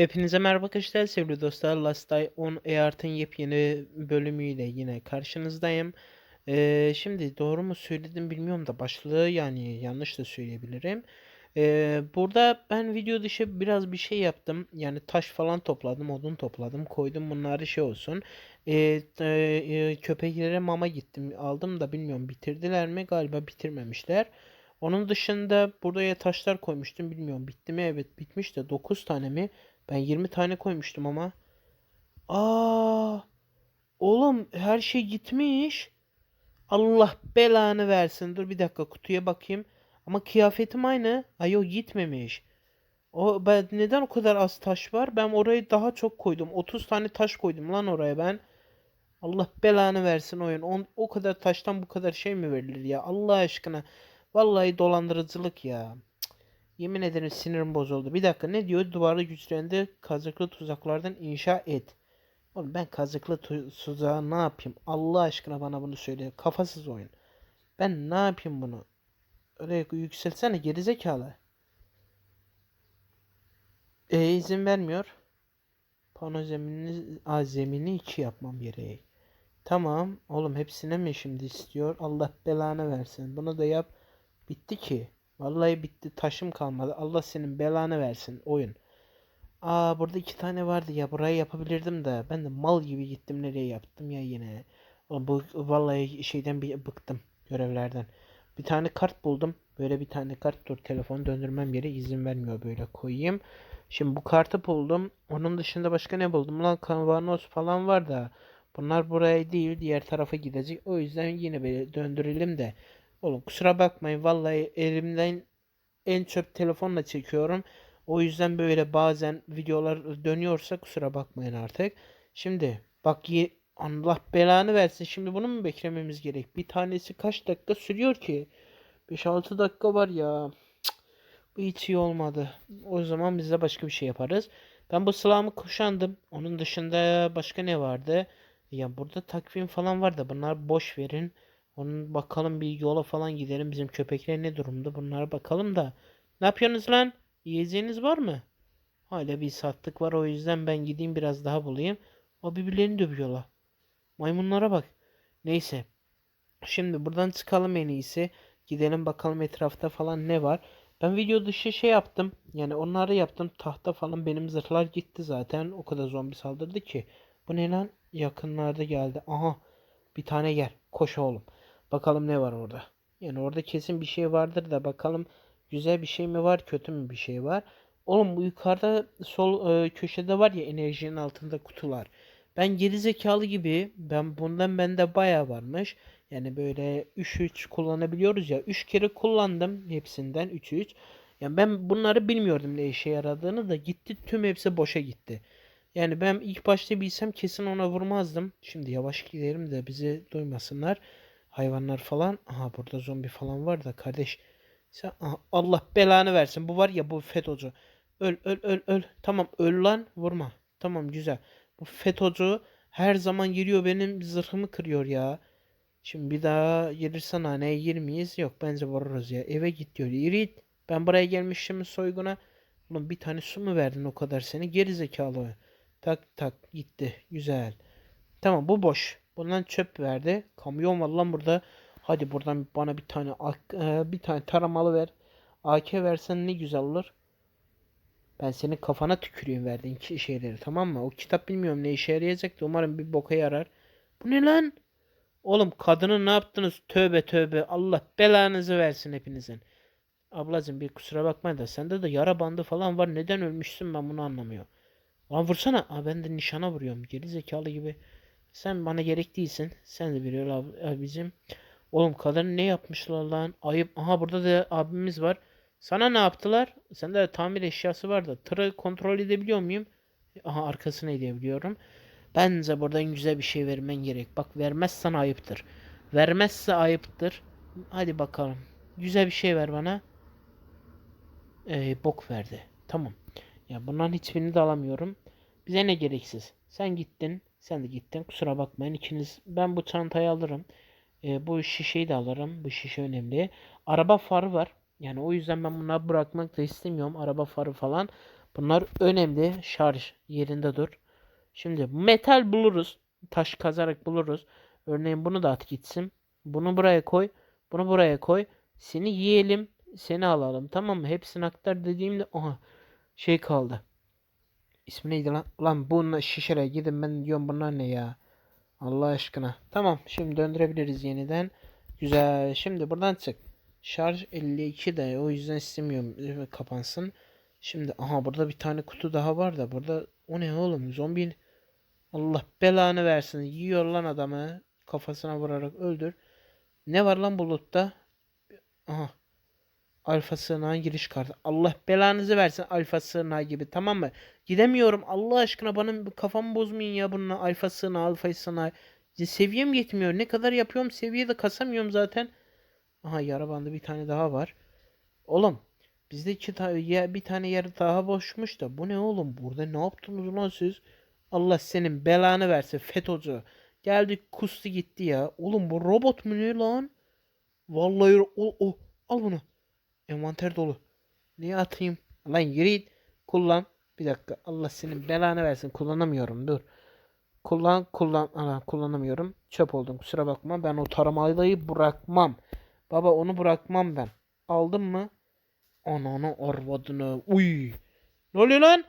Hepinize merhaba arkadaşlar sevgili dostlar Last Day 10 Earth'ın yepyeni bölümüyle yine karşınızdayım. Ee, şimdi doğru mu söyledim bilmiyorum da başlığı yani yanlış da söyleyebilirim. Ee, burada ben video dışı biraz bir şey yaptım. Yani taş falan topladım, odun topladım, koydum bunları şey olsun. Ee, e, köpeklere mama gittim aldım da bilmiyorum bitirdiler mi galiba bitirmemişler. Onun dışında buraya taşlar koymuştum bilmiyorum bitti mi evet bitmiş de 9 tane mi? Ben 20 tane koymuştum ama. Aa, oğlum her şey gitmiş. Allah belanı versin. Dur bir dakika kutuya bakayım. Ama kıyafetim aynı. Ay o gitmemiş. O ben neden o kadar az taş var? Ben orayı daha çok koydum. 30 tane taş koydum lan oraya ben. Allah belanı versin oyun. On, o kadar taştan bu kadar şey mi verilir ya? Allah aşkına. Vallahi dolandırıcılık ya. Yemin ederim sinirim bozuldu. Bir dakika ne diyor? Duvarı güçlendi. Kazıklı tuzaklardan inşa et. Oğlum ben kazıklı tu- tuzağı ne yapayım? Allah aşkına bana bunu söyle. Kafasız oyun. Ben ne yapayım bunu? Öyle yükseltsene gerizekalı. E izin vermiyor. Pano zeminini, a, zemini iki yapmam gereği. Tamam. Oğlum hepsine mi şimdi istiyor? Allah belanı versin. Bunu da yap. Bitti ki. Vallahi bitti. Taşım kalmadı. Allah senin belanı versin oyun. Aa burada iki tane vardı ya. Burayı yapabilirdim de. Ben de mal gibi gittim nereye yaptım ya yine. Bu vallahi şeyden bir bıktım görevlerden. Bir tane kart buldum. Böyle bir tane kart dur telefonu döndürmem yere izin vermiyor böyle koyayım. Şimdi bu kartı buldum. Onun dışında başka ne buldum lan? Kavanoz falan var da. Bunlar buraya değil diğer tarafa gidecek. O yüzden yine böyle döndürelim de. Oğlum kusura bakmayın vallahi elimden en çöp telefonla çekiyorum. O yüzden böyle bazen videolar dönüyorsa kusura bakmayın artık. Şimdi bak ye- Allah belanı versin. Şimdi bunu mu beklememiz gerek? Bir tanesi kaç dakika sürüyor ki? 5-6 dakika var ya. Cık, bu hiç iyi olmadı. O zaman biz de başka bir şey yaparız. Ben bu silahımı kuşandım. Onun dışında başka ne vardı? Ya burada takvim falan var da bunlar boş verin. Onun bakalım bir yola falan gidelim. Bizim köpekler ne durumda? Bunlara bakalım da. Ne yapıyorsunuz lan? Yiyeceğiniz var mı? Hala bir sattık var o yüzden ben gideyim biraz daha bulayım. O birbirlerini dövüyorlar. Maymunlara bak. Neyse. Şimdi buradan çıkalım en iyisi. Gidelim bakalım etrafta falan ne var. Ben video dışı şey yaptım. Yani onları yaptım. Tahta falan benim zırhlar gitti zaten. O kadar zombi saldırdı ki. Bu ne lan? Yakınlarda geldi. Aha. Bir tane gel. Koş oğlum. Bakalım ne var orada. Yani orada kesin bir şey vardır da bakalım güzel bir şey mi var kötü mü bir şey var. Oğlum bu yukarıda sol e, köşede var ya enerjinin altında kutular. Ben geri zekalı gibi ben bundan bende bayağı varmış. Yani böyle 3-3 kullanabiliyoruz ya. 3 kere kullandım hepsinden 3-3. Yani ben bunları bilmiyordum ne işe yaradığını da gitti tüm hepsi boşa gitti. Yani ben ilk başta bilsem kesin ona vurmazdım. Şimdi yavaş gidelim de bizi duymasınlar. Hayvanlar falan. Aha burada zombi falan var da kardeş. Sen Aha, Allah belanı versin. Bu var ya bu FETÖ'cü. Öl öl öl öl. Tamam öl lan vurma. Tamam güzel. Bu FETÖ'cü her zaman geliyor benim zırhımı kırıyor ya. Şimdi bir daha gelirsen haneye girmeyiz. Yok bence vururuz ya. Eve git diyor. Yürü. Ben buraya gelmişim soyguna. Oğlum bir tane su mu verdin o kadar seni? Geri zekalı. Tak tak gitti. Güzel. Tamam bu boş. Bundan çöp verdi. Kamyon var lan burada. Hadi buradan bana bir tane e, bir tane taramalı ver. AK versen ne güzel olur. Ben senin kafana tüküreyim verdiğin şeyleri tamam mı? O kitap bilmiyorum ne işe yarayacak da umarım bir boka yarar. Bu ne lan? Oğlum kadını ne yaptınız? Tövbe tövbe. Allah belanızı versin hepinizin. Ablacığım bir kusura bakma da sende de yara bandı falan var. Neden ölmüşsün ben bunu anlamıyorum. Lan vursana. Aa, ben de nişana vuruyorum. Geri zekalı gibi. Sen bana gerek değilsin. Sen de öl ab- abicim. Oğlum kadın ne yapmışlar lan? Ayıp. Aha burada da abimiz var. Sana ne yaptılar? Sende de tamir eşyası var da. Tırı kontrol edebiliyor muyum? Aha arkasını edebiliyorum. Bence buradan güzel bir şey vermen gerek. Bak vermezsen ayıptır. Vermezse ayıptır. Hadi bakalım. Güzel bir şey ver bana. Ee, bok verdi. Tamam. Ya bunların hiçbirini de alamıyorum. Bize ne gereksiz. Sen gittin. Sen de gittin. Kusura bakmayın ikiniz. Ben bu çantayı alırım. Ee, bu şişeyi de alırım. Bu şişe önemli. Araba farı var. Yani o yüzden ben bunları bırakmak da istemiyorum. Araba farı falan. Bunlar önemli. Şarj yerinde dur. Şimdi metal buluruz. Taş kazarak buluruz. Örneğin bunu da at gitsin. Bunu buraya koy. Bunu buraya koy. Seni yiyelim. Seni alalım. Tamam mı? Hepsini aktar dediğimde aha şey kaldı. İsmi neydi lan? Lan bununla şişere gidin ben diyorum bunlar ne ya? Allah aşkına. Tamam şimdi döndürebiliriz yeniden. Güzel. Şimdi buradan çık. Şarj 52 de o yüzden istemiyorum kapansın. Şimdi aha burada bir tane kutu daha var da burada o ne oğlum zombi Allah belanı versin yiyor lan adamı kafasına vurarak öldür. Ne var lan bulutta? Aha. Alfa sığınağa giriş kartı. Allah belanızı versin alfa sığınağı gibi tamam mı? Gidemiyorum Allah aşkına bana kafamı bozmayın ya bununla alfa sığınağı alfa sığınağı. Seviyem yetmiyor. Ne kadar yapıyorum seviye de kasamıyorum zaten. Aha yara bandı bir tane daha var. Oğlum bizde iki tane ya bir tane yer daha boşmuş da bu ne oğlum burada ne yaptınız lan siz? Allah senin belanı versin FETÖ'cü. Geldi kustu gitti ya. Oğlum bu robot mu ne lan? Vallahi o, o al bunu. Envanter dolu. Niye atayım? Lan yürü. Kullan. Bir dakika. Allah senin belanı versin. Kullanamıyorum. Dur. Kullan kullan. Ana kullanamıyorum. Çöp oldum. Kusura bakma. Ben o taramaylayı bırakmam. Baba onu bırakmam ben. Aldın mı? Ananı arvadını. Uy. Ne oluyor lan?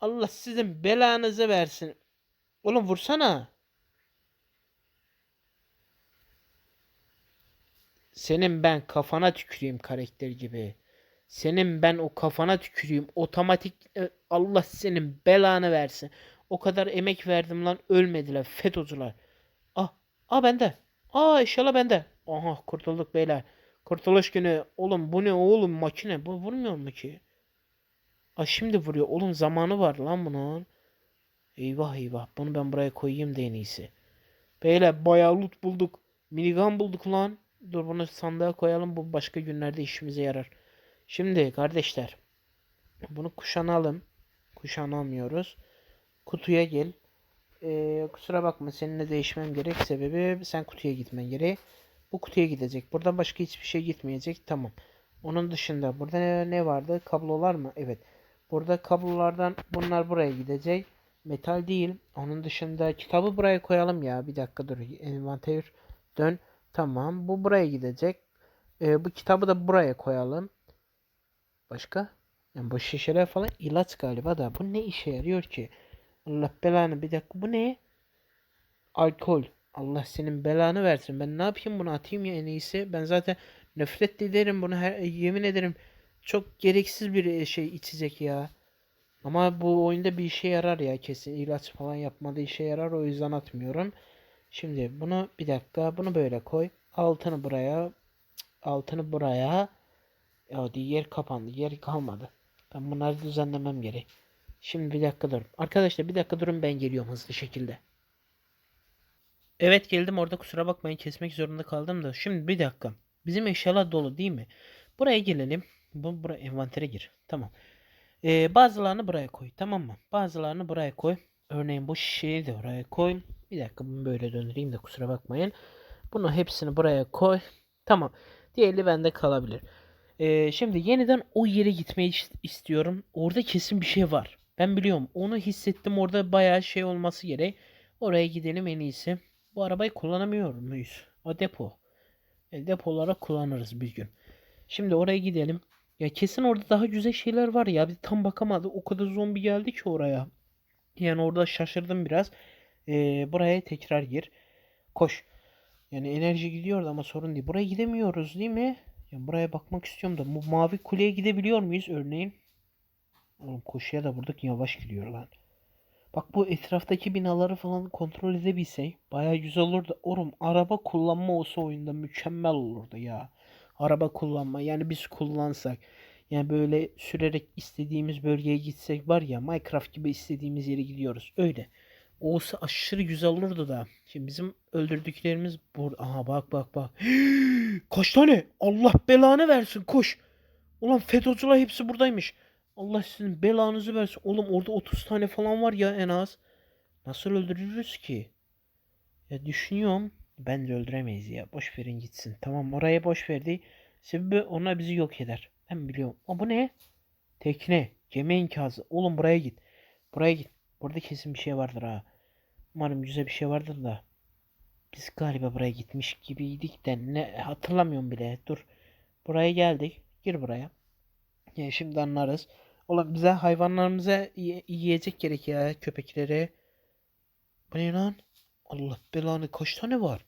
Allah sizin belanızı versin. Oğlum vursana. Senin ben kafana tüküreyim karakter gibi. Senin ben o kafana tüküreyim. Otomatik e, Allah senin belanı versin. O kadar emek verdim lan ölmediler FETÖ'cüler. Ah, ah bende. Aa inşallah bende. Aha kurtulduk beyler. Kurtuluş günü. Oğlum bu ne oğlum makine. Bu vurmuyor mu ki? Aa şimdi vuruyor. Oğlum zamanı var lan bunun. Eyvah eyvah. Bunu ben buraya koyayım da en iyisi. Beyler bayağı loot bulduk. Minigun bulduk lan. Dur bunu sandığa koyalım. Bu başka günlerde işimize yarar. Şimdi kardeşler. Bunu kuşanalım. Kuşanamıyoruz. Kutuya gel. Ee, kusura bakma seninle değişmem gerek. Sebebi sen kutuya gitmen gerek. Bu kutuya gidecek. Buradan başka hiçbir şey gitmeyecek. Tamam. Onun dışında burada ne, ne vardı? Kablolar mı? Evet. Burada kablolardan bunlar buraya gidecek. Metal değil. Onun dışında kitabı buraya koyalım ya. Bir dakika dur. Envanter dön. Tamam. Bu buraya gidecek. Ee, bu kitabı da buraya koyalım. Başka? Yani bu şişeler falan ilaç galiba da. Bu ne işe yarıyor ki? Allah belanı bir dakika. Bu ne? Alkol. Allah senin belanı versin. Ben ne yapayım bunu atayım ya en iyisi. Ben zaten nefret ederim bunu. Her, yemin ederim çok gereksiz bir şey içecek ya. Ama bu oyunda bir işe yarar ya kesin. İlaç falan yapmadı işe yarar. O yüzden atmıyorum. Şimdi bunu bir dakika. Bunu böyle koy. Altını buraya. Altını buraya. Ya yer kapandı. Yer kalmadı. Ben bunları düzenlemem gerek. Şimdi bir dakika dur. Arkadaşlar bir dakika durun ben geliyorum hızlı şekilde. Evet geldim orada kusura bakmayın kesmek zorunda kaldım da. Şimdi bir dakika. Bizim eşyalar dolu değil mi? Buraya gelelim. Bu buraya envantere gir. Tamam. Ee, bazılarını buraya koy. Tamam mı? Bazılarını buraya koy. Örneğin bu şişeyi de oraya koy. Bir dakika bunu böyle döndüreyim de kusura bakmayın. Bunu hepsini buraya koy. Tamam. Diğeri bende kalabilir. Ee, şimdi yeniden o yere gitmeyi is- istiyorum. Orada kesin bir şey var. Ben biliyorum. Onu hissettim. Orada bayağı şey olması gerek. Oraya gidelim en iyisi. Bu arabayı kullanamıyor muyuz? O depo. E, depo olarak kullanırız bir gün. Şimdi oraya gidelim. Ya kesin orada daha güzel şeyler var ya. Biz tam bakamadık. O kadar zombi geldi ki oraya. Yani orada şaşırdım biraz. Ee, buraya tekrar gir. Koş. Yani enerji gidiyordu ama sorun değil. Buraya gidemiyoruz değil mi? Ya buraya bakmak istiyorum da. Bu mavi kuleye gidebiliyor muyuz örneğin? Oğlum koşuya da buradaki yavaş gidiyor lan. Bak bu etraftaki binaları falan kontrol edebilsek baya güzel olurdu. Oğlum araba kullanma olsa oyunda mükemmel olurdu ya. Araba kullanma yani biz kullansak. Yani böyle sürerek istediğimiz bölgeye gitsek var ya Minecraft gibi istediğimiz yere gidiyoruz. Öyle. Olsa aşırı güzel olurdu da. Şimdi bizim öldürdüklerimiz burada. Aha bak bak bak. Kaç tane? Allah belanı versin koş. Ulan FETÖ'cüler hepsi buradaymış. Allah sizin belanızı versin. Oğlum orada 30 tane falan var ya en az. Nasıl öldürürüz ki? Ya düşünüyorum. Bence öldüremeyiz ya. Boş verin gitsin. Tamam oraya boş verdi. Sebebi onlar bizi yok eder. Ben biliyorum. Ama bu ne? Tekne. Yemeğin kazı. Oğlum buraya git. Buraya git. Burada kesin bir şey vardır ha. Umarım güzel bir şey vardır da. Biz galiba buraya gitmiş gibiydik de ne hatırlamıyorum bile. Dur. Buraya geldik. Gir buraya. Ya şimdi anlarız. Oğlum bize hayvanlarımıza yi- yiyecek gerek ya köpekleri. Bu ne lan? Allah belanı kaç tane var?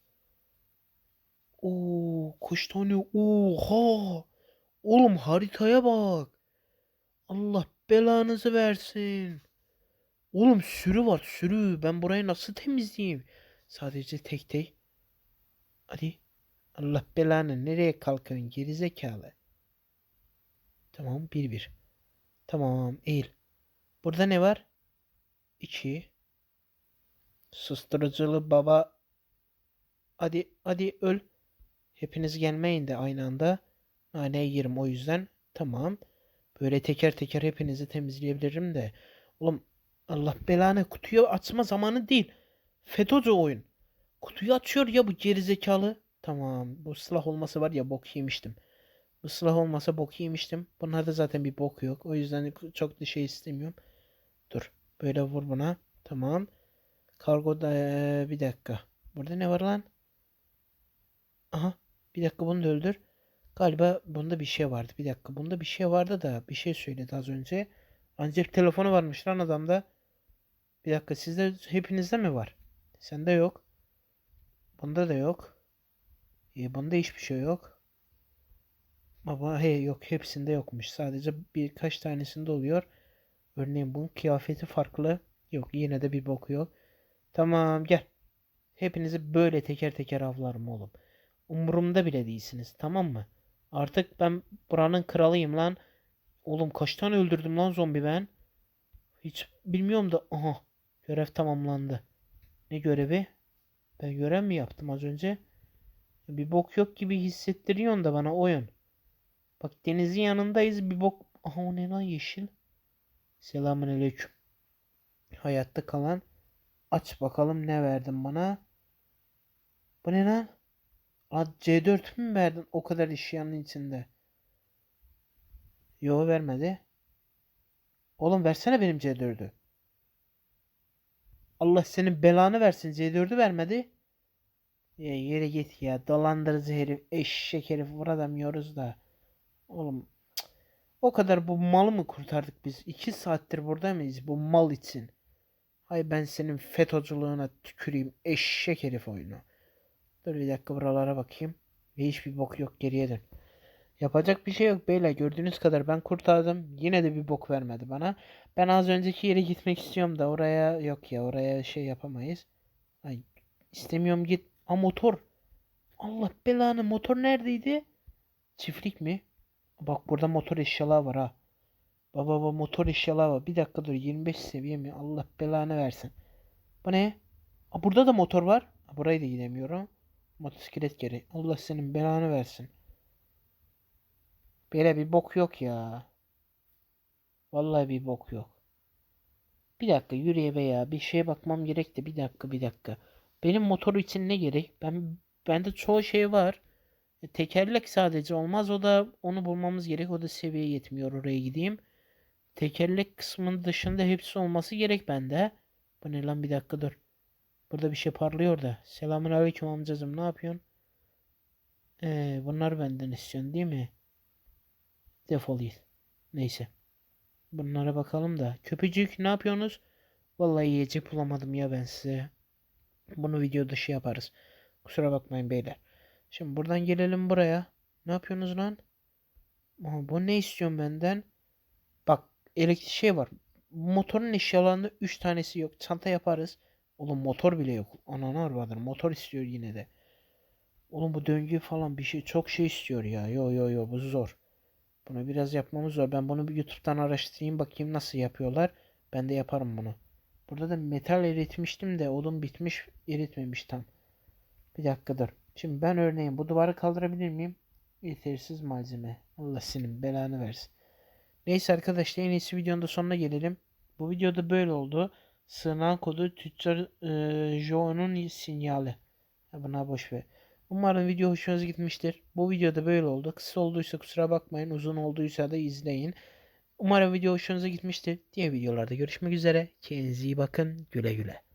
Oo kaç tane? Oha! Oğlum haritaya bak. Allah belanızı versin. Oğlum sürü var sürü. Ben burayı nasıl temizleyeyim? Sadece tek tek. Hadi. Allah belanı nereye kalkıyorsun gerizekalı. Tamam bir bir. Tamam eğil. Burada ne var? 2 Susturuculu baba. Hadi hadi öl. Hepiniz gelmeyin de aynı anda. Naneyi yerim o yüzden. Tamam. Böyle teker teker hepinizi temizleyebilirim de. Oğlum Allah belanı kutuyu açma zamanı değil. FETÖ'cü oyun. Kutuyu açıyor ya bu gerizekalı. Tamam. Bu silah olmasa var ya bok yemiştim. Bu silah olmasa bok yemiştim. Bunlarda zaten bir bok yok. O yüzden çok da şey istemiyorum. Dur. Böyle vur buna. Tamam. Kargoda eee, bir dakika. Burada ne var lan? Aha. Bir dakika bunu da öldür. Galiba bunda bir şey vardı. Bir dakika. Bunda bir şey vardı da bir şey söyledi az önce. Ancak telefonu varmış lan adamda. Bir dakika sizde hepinizde mi var? Sende yok. Bunda da yok. E, bunda hiçbir şey yok. Ama he yok hepsinde yokmuş. Sadece birkaç tanesinde oluyor. Örneğin bunun kıyafeti farklı. Yok yine de bir boku yok. Tamam gel. Hepinizi böyle teker teker avlarım oğlum. Umurumda bile değilsiniz tamam mı? Artık ben buranın kralıyım lan. Oğlum kaç tane öldürdüm lan zombi ben? Hiç bilmiyorum da aha görev tamamlandı. Ne görevi? Ben görev mi yaptım az önce? Bir bok yok gibi hissettiriyorsun da bana oyun. Bak denizin yanındayız bir bok. Aha o ne lan yeşil? Selamünaleyküm. Hayatta kalan. Aç bakalım ne verdin bana. Bu ne lan? Aa, C4 mü verdin o kadar eşyanın içinde? Yo vermedi. Oğlum versene benim C4'ü. Allah senin belanı versin C4'ü vermedi. Ya yere git ya dolandırıcı herif eşek herif vuramıyoruz da. Oğlum o kadar bu malı mı kurtardık biz? İki saattir burada mıyız bu mal için? Hay ben senin FETÖ'cülüğüne tüküreyim eşek herif oyunu. Dur bir dakika buralara bakayım. Ve hiçbir bok yok geriye dön. Yapacak bir şey yok beyler. Gördüğünüz kadar ben kurtardım. Yine de bir bok vermedi bana. Ben az önceki yere gitmek istiyorum da oraya yok ya oraya şey yapamayız. Ay istemiyorum git. A motor. Allah belanı motor neredeydi? Çiftlik mi? Bak burada motor eşyalar var ha. Baba baba motor eşyalar var. Bir dakika dur 25 seviye mi? Allah belanı versin. Bu ne? Aa, burada da motor var. Aa, burayı da gidemiyorum. Motosiklet geri. Allah senin belanı versin. Böyle bir bok yok ya. Vallahi bir bok yok. Bir dakika yürüye be ya. Bir şeye bakmam gerek de bir dakika bir dakika. Benim motor için ne gerek? Ben bende çoğu şey var. E, Tekerlek sadece olmaz. O da onu bulmamız gerek. O da seviye yetmiyor. Oraya gideyim. Tekerlek kısmının dışında hepsi olması gerek bende. Bu ne lan bir dakika dur. Burada bir şey parlıyor da. Selamun aleyküm amcacım ne yapıyorsun? Ee, bunlar benden istiyorsun değil mi? Defol git. Neyse. Bunlara bakalım da. Köpücük ne yapıyorsunuz? Vallahi yiyecek bulamadım ya ben size. Bunu video dışı yaparız. Kusura bakmayın beyler. Şimdi buradan gelelim buraya. Ne yapıyorsunuz lan? Aha, bu ne istiyorsun benden? Bak elektrik şey var. Motorun eşyalarında 3 tanesi yok. Çanta yaparız. Oğlum motor bile yok. Ananı arvadır. Motor istiyor yine de. Oğlum bu döngü falan bir şey çok şey istiyor ya. Yo yo yo bu zor. Bunu biraz yapmamız zor. Ben bunu bir YouTube'dan araştırayım bakayım nasıl yapıyorlar. Ben de yaparım bunu. Burada da metal eritmiştim de odun bitmiş eritmemiş tam. Bir dakika dur. Şimdi ben örneğin bu duvarı kaldırabilir miyim? Yetersiz malzeme. Allah senin belanı versin. Neyse arkadaşlar en iyisi videonun da sonuna gelelim. Bu videoda böyle oldu. Sığınan kodu tüccar e, Joe'nun sinyali. Ya buna boş ver. Umarım video hoşunuza gitmiştir. Bu videoda böyle oldu. Kısa olduysa kusura bakmayın. Uzun olduysa da izleyin. Umarım video hoşunuza gitmiştir. Diğer videolarda görüşmek üzere. Kendinize iyi bakın. Güle güle.